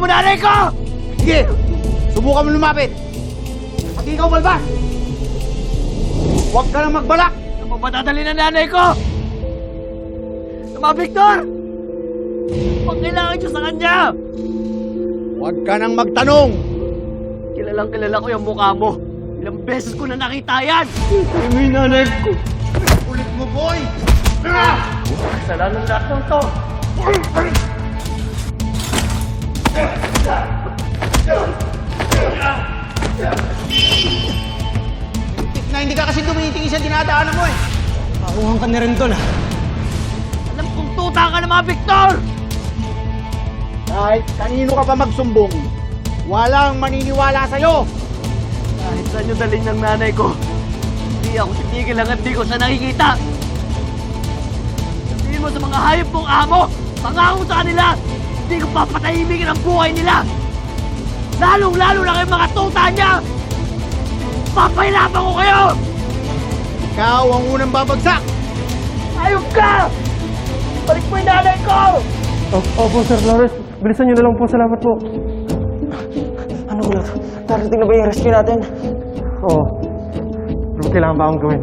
mo nanay ko! Sige! Subukan mo lumapit! Pati ikaw, Balbas! Huwag ka nang magbalak! Ano ng nanay ko? Mga Victor! Pag kailangan niyo sa kanya! Huwag ka nang magtanong! Kilalang kilala ko yung mukha mo. Ilang beses ko na nakita yan! Ay, may nanay ko! Ulit mo, boy! Ah! Kasalanan lahat ng to! Sa dinadaanan mo eh! Makuha ka na rin doon ah. Alam kong tuta ka na mga Victor! Kahit kanino ka pa magsumbong, walang maniniwala sa'yo! Kahit saan yung daling ng nanay ko, hindi ako titigil hanggang di ko siya nakikita. Sabihin mo sa mga hayop mong amo, pangako sa kanila, hindi ko papatahimikin ang buhay nila. Lalong-lalo na kayong mga tuta niya! Papahilapan ko kayo! Ikaw ang unang babagsak! Ayok ka! Balik mo yung nanay ko! Opo, Sir Lawrence. Bilisan niyo na lang po. Salamat po. Ano ulit? Darating na ba yung rescue natin? Oo. Ano kailangan ba akong gawin?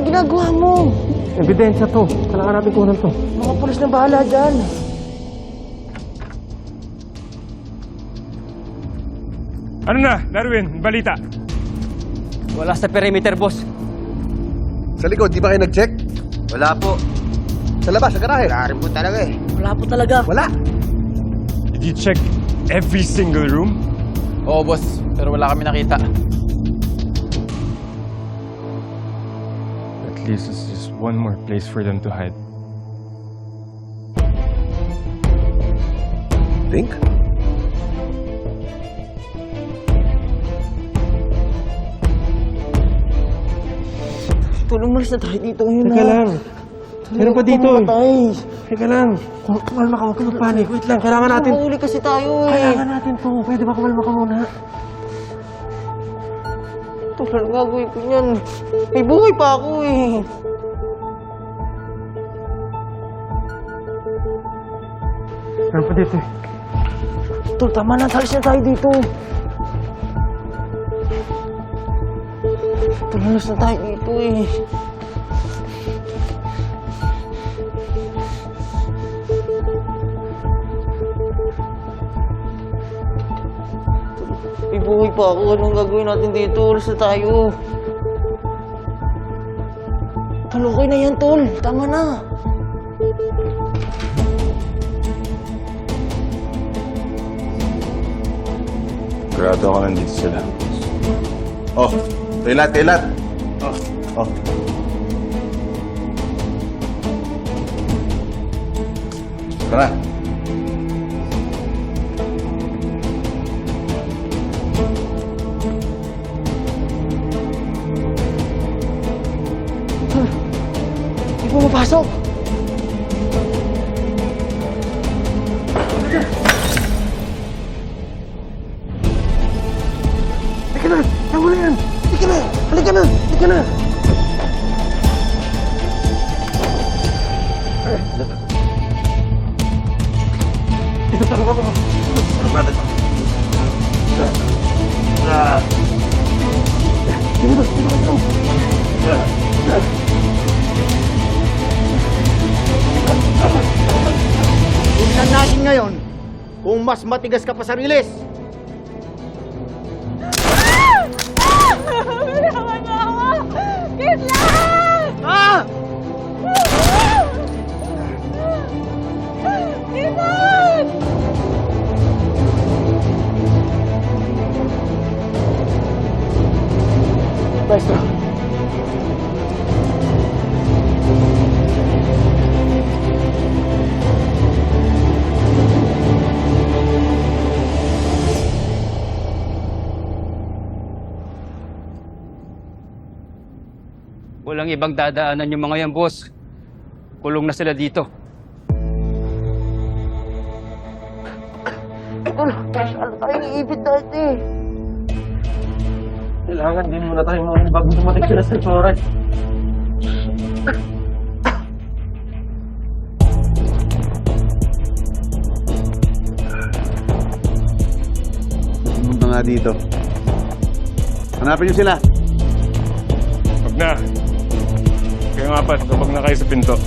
Huwag na, ano ginagawa mo? Ebidensya to. Kailangan natin kunan to. Mga pulis na bahala dyan. Ano na, Darwin? Balita. Wala sa perimeter, boss. Sa likod, di ba kayo nag-check? Wala po. Sa labas, sa garahe? Wala rin po talaga eh. Wala po talaga. Wala. Did you check every single room? Oo, boss. Pero wala kami nakita. Least it's just one more place for them to hide. Think? Tulong malis na tayo dito ngayon Teka lang. Meron pa dito eh. Teka lang. Kum- Kumalma ka. Huwag ka magpanik. Wait lang. Kailangan natin. Mahuli kasi tayo eh. Kailangan natin to. Pwede ba kumalma ka muna? Tulong gagawin ko yan. May buhay pa ako eh. Meron pa dito eh. Tol, tama na. Talis na tayo dito. Tol, alis na tayo dito eh. May buhay pa ako. Anong gagawin natin dito? Alis na tayo. Tol, okay na yan, Tol. Tama na. Sigurado ako nandito sila. Oh, kailat, kailat. Oh, oh. Tara. Mapasok. Teka na. Tama na yan. Halika na. Halika na. Halika na. Dito talaga ako. Tingnan natin ngayon kung mas matigas ka pa sa rilis. Ah! Maestro. Walang ibang dadaanan yung mga yan, boss. Kulong na sila dito. Masyado tayo iibit dati. Kailangan din muna tayo mga bago dumating sila sa Flores. Pumunta nga dito. Hanapin niyo sila. Huwag na. Nga pa, tabag na sa pinto.